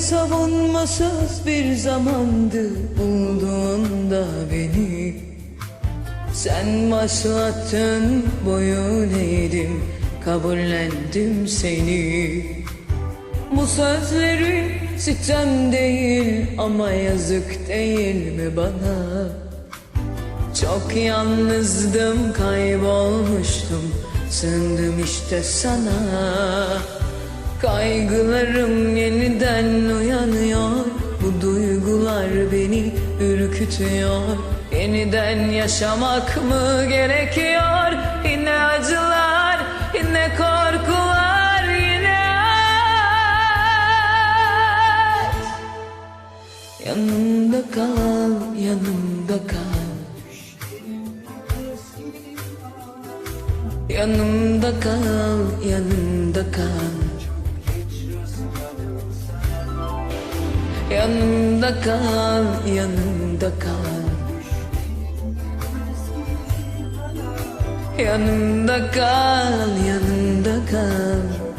savunmasız bir zamandı bulduğunda beni. Sen başlattın boyun eğdim kabullendim seni. Bu sözlerin sitem değil ama yazık değil mi bana? Çok yalnızdım kaybolmuştum sığındım işte sana Kaygılarım yeniden uyanıyor. Bu duygular beni ürkütüyor. Yeniden yaşamak mı gerekiyor? Yine acılar, yine korkular Yine aşk Yanımda kal, yanımda kal. Yanımda kal, yanımda kal Yanımda kal, yanımda kal. Yanımda kal, yanımda kal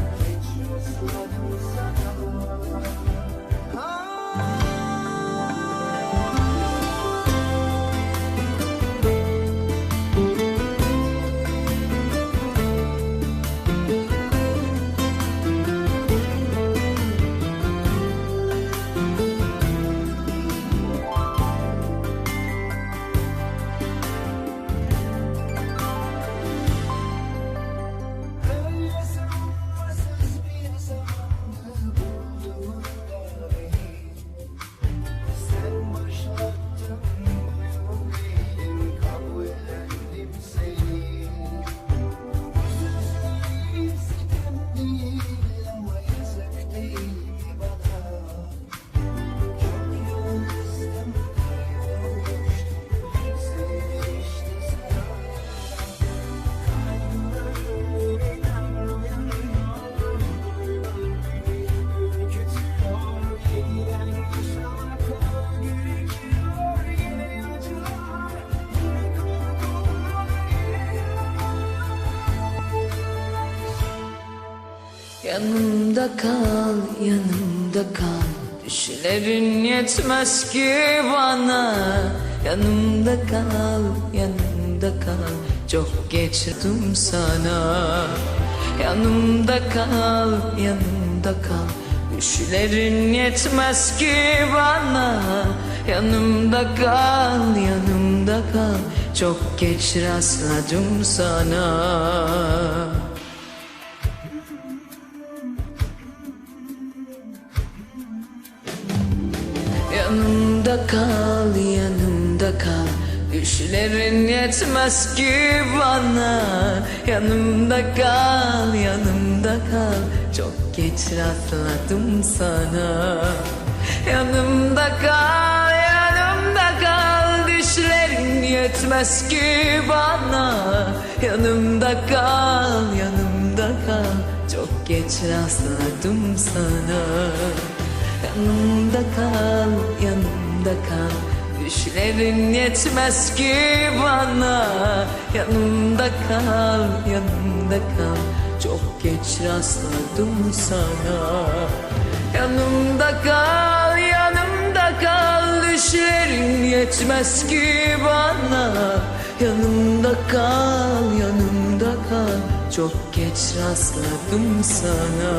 Yanımda kal, yanımda kal. Düşlerin yetmez ki bana. Yanımda kal, yanımda kal. Çok geçirdim sana. Yanımda kal, yanımda kal. Düşlerin yetmez ki bana. Yanımda kal, yanımda kal. Çok geç rastladım sana Yanımda kal, yanımda kal. Düşlerin yetmez ki bana. Yanımda kal, yanımda kal. Çok geç rastladım sana. Yanımda kal, yanımda kal. Düşlerin yetmez ki bana. Yanımda kal, yanımda kal. Çok geç rastladım sana Yanımda kal, yanımda kal. Düşlerin yetmez ki bana. Yanımda kal, yanımda kal. Çok geç rastladım sana. Yanımda kal, yanımda kal. Düşlerin yetmez ki bana. Yanımda kal, yanımda kal. Çok geç rastladım sana